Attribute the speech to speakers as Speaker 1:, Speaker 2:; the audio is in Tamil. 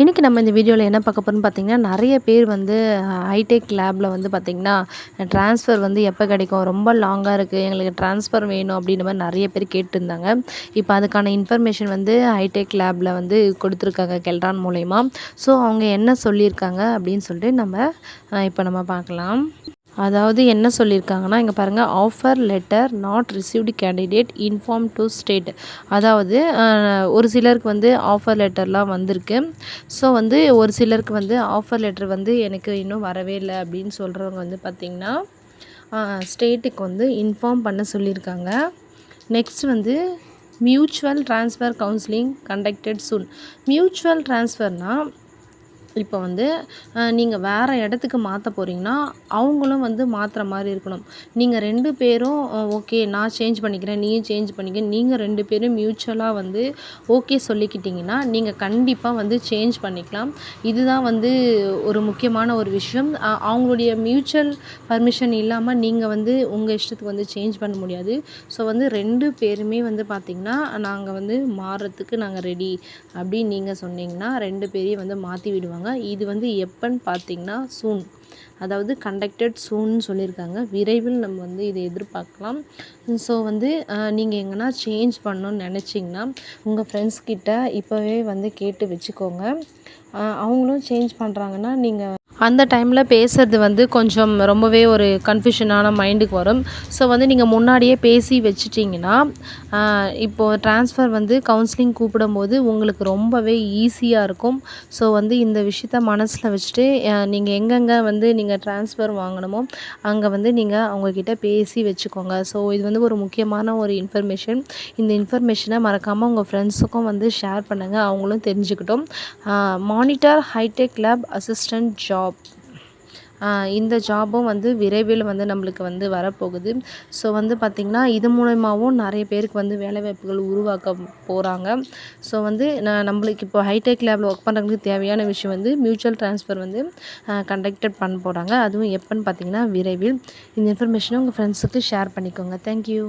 Speaker 1: இன்றைக்கி நம்ம இந்த வீடியோவில் என்ன பார்க்க போகிறோம்னு பார்த்தீங்கன்னா நிறைய பேர் வந்து ஹைடெக் லேபில் வந்து பார்த்திங்கன்னா ட்ரான்ஸ்ஃபர் வந்து எப்போ கிடைக்கும்? ரொம்ப லாங்காக இருக்குது எங்களுக்கு ட்ரான்ஸ்ஃபர் வேணும் அப்படின்ற மாதிரி நிறைய பேர் கேட்டிருந்தாங்க. இப்போ அதுக்கான இன்ஃபர்மேஷன் வந்து ஹைடெக் லேபில் வந்து கொடுத்துருக்காங்க கெல்ரான் மூலயமா. ஸோ அவங்க என்ன சொல்லியிருக்காங்க அப்படின்னு சொல்லிட்டு நம்ம இப்போ நம்ம பார்க்கலாம். அதாவது என்ன சொல்லியிருக்காங்கன்னா இங்கே பாருங்கள் offer letter not received candidate inform to state அதாவது ஒரு சிலருக்கு வந்து ஆஃபர் லெட்டர்லாம் வந்திருக்கு. ஸோ வந்து ஒரு சிலருக்கு வந்து ஆஃபர் லெட்டர் வந்து எனக்கு இன்னும் வரவே இல்லை அப்படின்னு சொல்கிறவங்க வந்து பார்த்திங்கன்னா ஸ்டேட்டுக்கு வந்து இன்ஃபார்ம் பண்ண சொல்லியிருக்காங்க. நெக்ஸ்ட் வந்து mutual transfer counselling conducted soon mutual ட்ரான்ஸ்ஃபர்னால் இப்போ வந்து நீங்கள் வேறு இடத்துக்கு மாற்ற போகிறீங்கன்னா அவங்களும் வந்து மாற்றுற மாதிரி இருக்கணும். நீங்கள் ரெண்டு பேரும் ஓகே நான் சேஞ்ச் பண்ணிக்கிறேன் நீயும் சேஞ்ச் பண்ணிக்க. நீங்கள் ரெண்டு பேரும் மியூச்சுவலாக வந்து ஓகே சொல்லிக்கிட்டிங்கன்னா நீங்கள் கண்டிப்பாக வந்து சேஞ்ச் பண்ணிக்கலாம். இதுதான் வந்து ஒரு முக்கியமான ஒரு விஷயம். அவங்களுடைய மியூச்சுவல் பர்மிஷன் இல்லாமல் நீங்கள் வந்து உங்கள் இஷ்டத்துக்கு வந்து சேஞ்ச் பண்ண முடியாது. ஸோ வந்து ரெண்டு பேருமே வந்து பார்த்திங்கன்னா நாங்கள் வந்து மாறுறதுக்கு நாங்கள் ரெடி அப்படின்னு நீங்கள் சொன்னீங்கன்னா ரெண்டு பேரையும் வந்து மாற்றி விடுவாங்க. இது வந்து எப்போன்னு பார்த்தீங்கன்னா சூன் அதாவது கண்டக்டட் சூன்னு சொல்லியிருக்காங்க. விரைவில் நம்ம வந்து இதை எதிர்பார்க்கலாம். ஸோ வந்து நீங்கள் எங்கன்னா சேஞ்ச் பண்ணணும்னு நினச்சிங்கன்னா உங்கள் ஃப்ரெண்ட்ஸ் கிட்ட இப்போவே வந்து கேட்டு வச்சுக்கோங்க. அவங்களும் சேஞ்ச் பண்ணுறாங்கன்னா நீங்கள் அந்த டைமில் பேசுகிறது வந்து கொஞ்சம் ரொம்பவே ஒரு கன்ஃபியூஷனான மைண்டுக்கு வரும். ஸோ வந்து நீங்கள் முன்னாடியே பேசி வச்சிட்டிங்கன்னா இப்போது ட்ரான்ஸ்ஃபர் வந்து கவுன்சிலிங் கூப்பிடும்போது உங்களுக்கு ரொம்பவே ஈஸியாக இருக்கும். ஸோ வந்து இந்த விஷயத்த மனசில் வச்சுட்டு நீங்கள் எங்கெங்கே வந்து நீங்கள் ட்ரான்ஸ்ஃபர் வாங்கணுமோ அங்கே வந்து நீங்கள் அவங்கக்கிட்ட பேசி வச்சுக்கோங்க. ஸோ இது வந்து ஒரு முக்கியமான ஒரு இன்ஃபர்மேஷன் இந்த இன்ஃபர்மேஷனை மறக்காமல் உங்கள் ஃப்ரெண்ட்ஸுக்கும் வந்து ஷேர் பண்ணுங்கள் அவங்களும் தெரிஞ்சுக்கிட்டோம். Monitor hi tech lab assistant job இந்த ஜாபும் வந்து விரைவில் வந்து நம்மளுக்கு வந்து வரப்போகுது. ஸோ வந்து பார்த்திங்கன்னா இது மூலயமாவும் நிறைய பேருக்கு வந்து வேலைவாய்ப்புகள் உருவாக்க போகிறாங்க ஸோ வந்து நான் நம்மளுக்கு இப்போ ஹைடெக் லேபில் ஒர்க் பண்ணுறதுக்கு தேவையான விஷயம் வந்து மியூச்சுவல் ட்ரான்ஸ்ஃபர் வந்து கண்டக்டட் பண்ண போகிறாங்க அதுவும் எப்போன்னு பார்த்தீங்கன்னா விரைவில். இந்த இன்ஃபர்மேஷனை உங்கள் ஃப்ரெண்ட்ஸுக்கு ஷேர் பண்ணிக்கோங்க. தேங்க்யூ